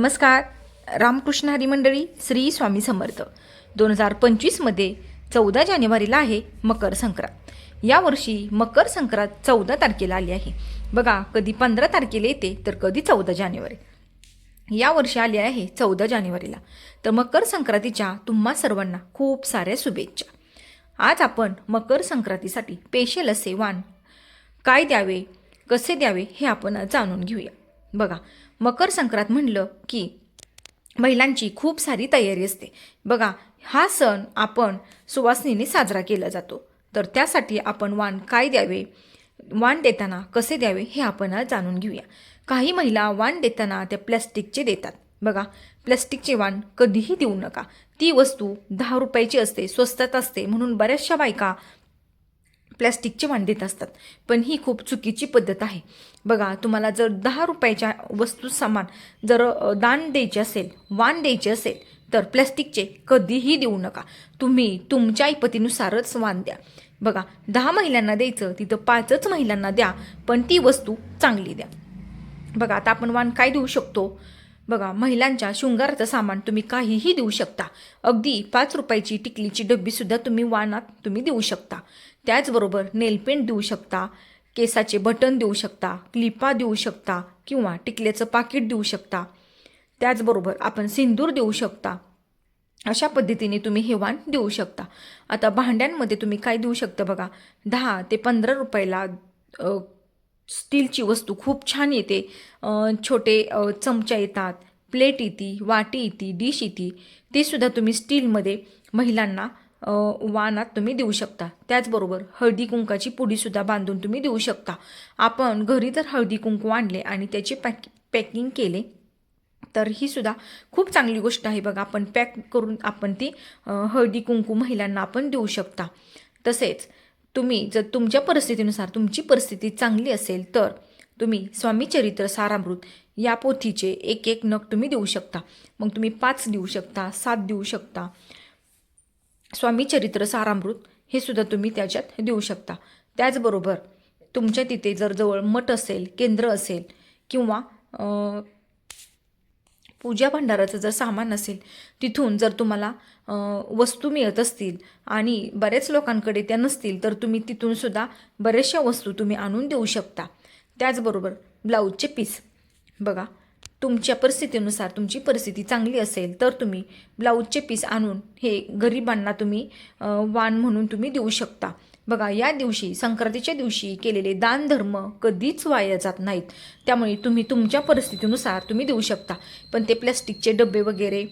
नमस्कार. रामकृष्ण हरिमंडळी श्री स्वामी समर्थ. दोन हजार पंचवीसमध्ये चौदा जानेवारीला आहे मकर संक्रांत. यावर्षी मकर संक्रांत चौदा तारखेला आली आहे. बघा कधी पंधरा तारखेला येते तर कधी चौदा जानेवारी. यावर्षी आली आहे चौदा जानेवारीला. तर मकर संक्रांतीच्या तुम्हा सर्वांना खूप साऱ्या शुभेच्छा. आज आपण मकर संक्रांतीसाठी स्पेशल असे वाण काय द्यावे कसे द्यावे हे आपण जाणून घेऊया. बघा मकर संक्रांत म्हणलं की महिलांची खूप सारी तयारी असते. बघा हा सण आपण सुवासनीने साजरा केला जातो. तर त्यासाठी आपण वाण काय द्यावे? वाण देताना कसे द्यावे हे आपण आज जाणून घेऊया. काही महिला वाण देताना त्या प्लॅस्टिकचे देतात. बघा प्लॅस्टिकचे वाण कधीही देऊ नका. ती वस्तू दहा रुपयाची असते स्वस्तात असते म्हणून बऱ्याचशा बायका प्लॅस्टिकचे वाण देत असतात. पण ही खूप चुकीची पद्धत आहे. बघा तुम्हाला जर दहा रुपयाच्या वस्तू सामान जर दान द्यायचे असेल वाण द्यायचे असेल तर प्लॅस्टिकचे कधीही देऊ नका. तुम्ही तुमच्या ऐपतीनुसारच वाण द्या. बघा दहा महिलांना द्यायचं तिथं पाचच महिलांना द्या पण ती वस्तू चांगली द्या. बघा आता आपण वाण काय देऊ शकतो? बघा महिलांच्या शृंगाराचं सामान तुम्ही काहीही देऊ शकता. अगदी पाच रुपयाची टिकलीची डब्बीसुद्धा तुम्ही वाणात तुम्ही देऊ शकता. त्याचबरोबर नेलपेंट देऊ शकता केसाचे बटन देऊ शकता क्लिपा देऊ शकता किंवा टिकल्याचं पाकिट देऊ शकता. त्याचबरोबर आपण सिंदूर देऊ शकता. अशा पद्धतीने तुम्ही हे वाण देऊ शकता. आता भांड्यांमध्ये तुम्ही काय देऊ शकता बघा दहा ते पंधरा रुपयाला स्टीलची वस्तू खूप छान येते. छोटे चमचा येतात प्लेट येते वाटी येते डिश येते. ते सुद्धा तुम्ही स्टीलमध्ये महिलांना वाणात तुम्ही देऊ शकता. त्याचबरोबर हळदी कुंकाची पुडीसुद्धा बांधून तुम्ही देऊ शकता. आपण घरी जर हळदी कुंकू आणले आणि त्याचे पॅक पॅकिंग केले तर ही सुद्धा खूप चांगली गोष्ट आहे बघा. आपण पॅक करून आपण ती हळदी कुंकू महिलांना आपण देऊ शकता. तसेच तुम्ही जर तुमच्या परिस्थितीनुसार तुमची परिस्थिती चांगली असेल तर तुम्ही स्वामी चरित्र सारामृत या पोथीचे एक एक नग तुम्ही देऊ शकता. मग तुम्ही पाच देऊ शकता सात देऊ शकता. स्वामी चरित्र सारामृत हे सुद्धा तुम्ही त्याच्यात देऊ शकता. त्याचबरोबर तुमच्या तिथे जर जवळ मठ असेल केंद्र असेल किंवा पूजा भांडाराचं जर सामान असेल तिथून जर तुम्हाला वस्तू मिळत असतील आणि बऱ्याच लोकांकडे त्या नसतील तर तुम्ही तिथून सुद्धा बऱ्याचशा वस्तू तुम्ही आणून देऊ शकता. त्याचबरोबर ब्लाऊजचे पीस. बघा तुमच्या परिस्थितीनुसार तुमची परिस्थिती चांगली असेल तर तुम्ही ब्लाऊजचे पीस आणून हे गरिबांना तुम्ही वाण म्हणून तुम्ही देऊ शकता. बघा या दिवशी संक्रांतीच्या दिवशी केलेले दानधर्म कधीच वाया जात नाहीत. त्यामुळे तुम्ही तुमच्या परिस्थितीनुसार तुम्ही देऊ शकता. पण ते प्लॅस्टिकचे डबे वगैरे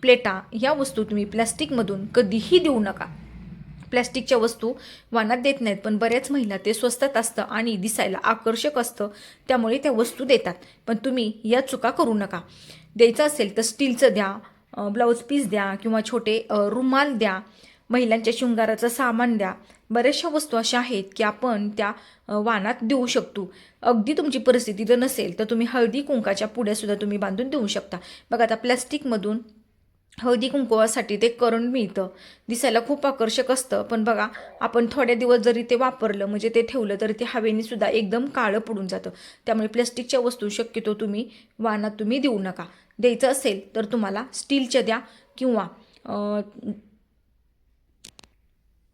प्लेटा या वस्तू तुम्ही प्लॅस्टिकमधून कधीही देऊ नका. प्लॅस्टिकच्या वस्तू वानात देत नाहीत पण बऱ्याच महिला ते स्वस्तात असतं आणि दिसायला आकर्षक असतं. त्यामुळे त्या वस्तू देतात. पण तुम्ही या चुका करू नका. द्यायचं असेल तर स्टीलचं द्या ब्लाऊज पीस द्या किंवा छोटे रुमाल द्या. महिलांच्या शृंगाराचं सामान द्या. बऱ्याचशा वस्तू अशा आहेत की आपण त्या वानात वाणात देऊ शकतो. अगदी तुमची परिस्थिती जर नसेल तर तुम्ही हळदी कुंकाच्या पुड्यासुद्धा तुम्ही बांधून देऊ शकता. बघा आता प्लॅस्टिकमधून हळदी कुंकवासाठी ते करण मिळतं. दिसायला खूप आकर्षक असतं पण बघा आपण थोड्या दिवस जरी ते वापरलं म्हणजे ते ठेवलं तरी ते हवेने सुद्धा एकदम काळं पडून जातं. त्यामुळे प्लॅस्टिकच्या वस्तू शक्यतो तुम्ही वाहनात तुम्ही देऊ नका. द्यायचं असेल तर तुम्हाला स्टीलच्या द्या किंवा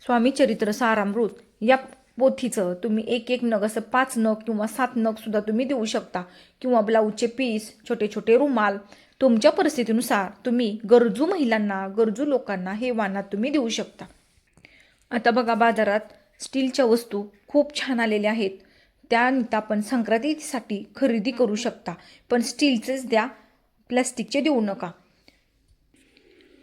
स्वामी चरित्र सारामृत या पोथीचं तुम्ही एक एक नग असं पाच नग किंवा सात नग सुद्धा तुम्ही देऊ शकता. किंवा ब्लाऊजचे पीस छोटे छोटे रुमाल तुमच्या परिस्थितीनुसार तुम्ही गरजू महिलांना गरजू लोकांना हे वाणात तुम्ही देऊ शकता. आता बघा बाजारात स्टीलच्या वस्तू खूप छान आलेल्या आहेत. त्यानिमित्त आपण संक्रांतीसाठी खरेदी करू शकता. पण स्टीलचेच द्या प्लॅस्टिकचे देऊ नका.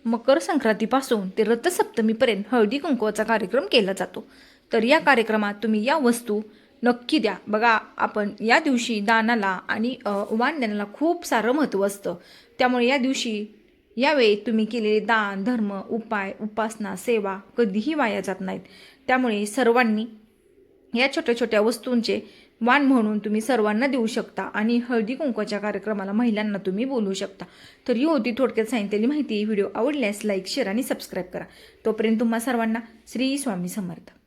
मकर संक्रांतीपासून ते रथसप्तमीपर्यंत हळदी कुंकवाचा कार्यक्रम केला जातो. तर या कार्यक्रमात तुम्ही या वस्तू नक्की द्या. बघा आपण या दिवशी दानाला आणि वाण देण्याला खूप सारं महत्त्व असतं. त्यामुळे या दिवशी यावेळी तुम्ही केलेले दान धर्म उपाय उपासना सेवा कधीही वाया जात नाहीत. त्यामुळे सर्वांनी या छोट्या छोट्या वस्तूंचे वाण म्हणून तुम्ही सर्वांना देऊ शकता आणि हळदी कुंकवाच्या कार्यक्रमाला महिलांना तुम्ही बोलवू शकता. तर ही होती थोडक्यात सांगितलेली माहिती. व्हिडिओ आवडल्यास लाईक शेअर आणि सबस्क्राईब करा. तोपर्यंत तुम्हा सर्वांना श्री स्वामी समर्थ.